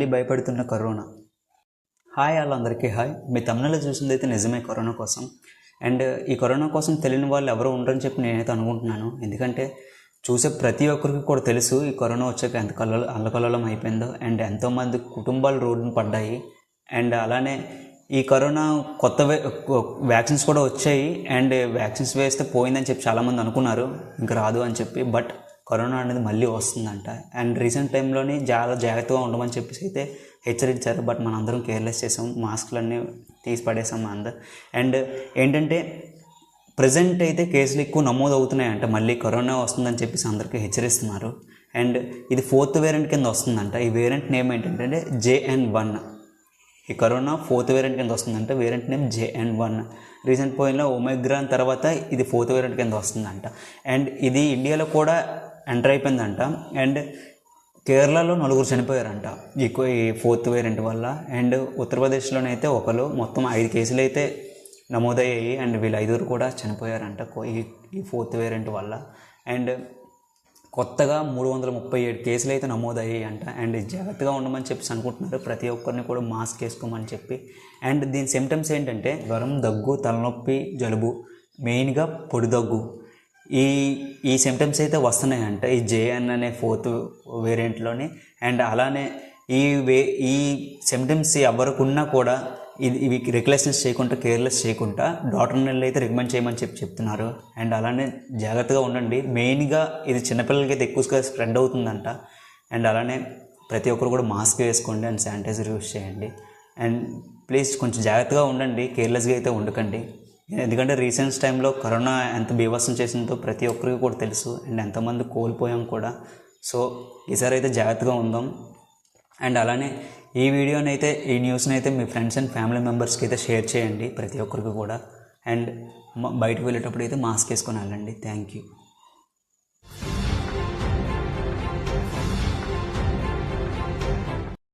మళ్ళీ భయపడుతున్న corona. Hi వాళ్ళందరికీ హాయ్. మీ తమిళలో చూసింది అయితే నిజమే కరోనా కోసం. అండ్ ఈ కరోనా కోసం తెలియని వాళ్ళు ఎవరు ఉండరని చెప్పి నేనైతే అనుకుంటున్నాను. ఎందుకంటే చూసే ప్రతి ఒక్కరికి కూడా తెలుసు ఈ కరోనా వచ్చాక ఎంత కలలు అల్లకల్లోలం అయిపోయిందో. అండ్ ఎంతోమంది కుటుంబాలు రోడ్డున పడ్డాయి. అండ్ అలానే ఈ కరోనా కొత్త వ్యాక్సిన్స్ కూడా వచ్చాయి. అండ్ వ్యాక్సిన్స్ వేస్తే పోయిందని చెప్పి చాలామంది అనుకున్నారు. ఇంకా రాదు అని చెప్పి. బట్ కరోనా అనేది మళ్ళీ వస్తుందంట. అండ్ రీసెంట్ టైంలోనే చాలా జాగ్రత్తగా ఉండమని చెప్పేసి అయితే హెచ్చరించారు. బట్ మనందరం కేర్లెస్ చేసాం. మాస్కులన్నీ తీసి పడేసాం అందరు. అండ్ ఏంటంటే ప్రజెంట్ అయితే కేసులు ఎక్కువ నమోదు అవుతున్నాయంట మళ్ళీ కరోనా వస్తుందని చెప్పేసి అందరికీ హెచ్చరిస్తున్నారు. అండ్ ఇది ఫోర్త్ వేరియంట్ కింద వస్తుందంట. ఈ వేరియంట్ నేమ్ ఏంటంటే జేఎన్ వన్ ఈ కరోనా ఫోర్త్ వేరియంట్ కింద వస్తుందంట. Variant name JN one recent పోయిన ఒమెగ్రాన్ తర్వాత ఇది ఫోర్త్ వేరియంట్ కింద వస్తుందంట. అండ్ ఇది ఇండియాలో కూడా ఎంటర్ అయిపోయిందంట. అండ్ కేరళలో నలుగురు చనిపోయారంట. ఎక్కువ ఈ ఫోర్త్ వేరియంట్ వల్ల. అండ్ ఉత్తరప్రదేశ్లోనైతే ఒకరు మొత్తం ఐదు కేసులు అయితే నమోదయ్యాయి. అండ్ వీళ్ళు ఐదుగురు కూడా చనిపోయారంట ఈ ఈ ఫోర్త్ వేరియంట్ వల్ల. అండ్ కొత్తగా మూడు వందల ముప్పై ఏడు కేసులు అయితే నమోదయ్యాయి అంట అండ్ జాగ్రత్తగా ఉండమని చెప్పి అనుకుంటున్నారు. ప్రతి ఒక్కరిని కూడా మాస్క్ వేసుకోమని చెప్పి. అండ్ దీని సిమ్టమ్స్ ఏంటంటే జ్వరం దగ్గు తలనొప్పి జలుబు మెయిన్గా పొడి దగ్గు. ఈ ఈ సిమ్టమ్స్ అయితే వస్తున్నాయంట. ఈ జేఎన్ అనే ఫోర్త్ వేరియంట్లోని అండ్ అలానే ఈ వే ఈ సిమ్టమ్స్ ఎవరికున్నా కూడా ఇది ఇవి రెగ్యులేషన్స్ చేయకుండా కేర్లెస్ చేయకుండా డాక్టర్ నెలలు అయితే రికమెండ్ చేయమని చెప్పి చెప్తున్నారు. అండ్ అలానే జాగ్రత్తగా ఉండండి. మెయిన్గా ఇది చిన్నపిల్లలకి అయితే ఎక్కువగా స్ప్రెడ్ అవుతుందంట. అండ్ అలానే ప్రతి ఒక్కరు కూడా మాస్క్ వేసుకోండి అండ్ శానిటైజర్ యూస్ చేయండి. అండ్ ప్లీజ్ కొంచెం జాగ్రత్తగా ఉండండి. కేర్లెస్గా అయితే ఉండకండి. ఎందుకంటే రీసెంట్ టైంలో కరోనా ఎంత బీభత్సం చేసిందో ప్రతి ఒక్కరికి కూడా తెలుసు. అండ్ ఎంతమంది కోల్పోయాం కూడా. సో ఈసారి అయితే జాగ్రత్తగా ఉందాం. అండ్ అలానే ఈ వీడియోని అయితే ఈ న్యూస్ని అయితే మీ ఫ్రెండ్స్ అండ్ ఫ్యామిలీ మెంబర్స్కి అయితే షేర్ చేయండి ప్రతి ఒక్కరికి కూడా. అండ్ బయటకు వెళ్ళేటప్పుడు అయితే మాస్క్ వేసుకొని వెళ్ళండి. Thank you.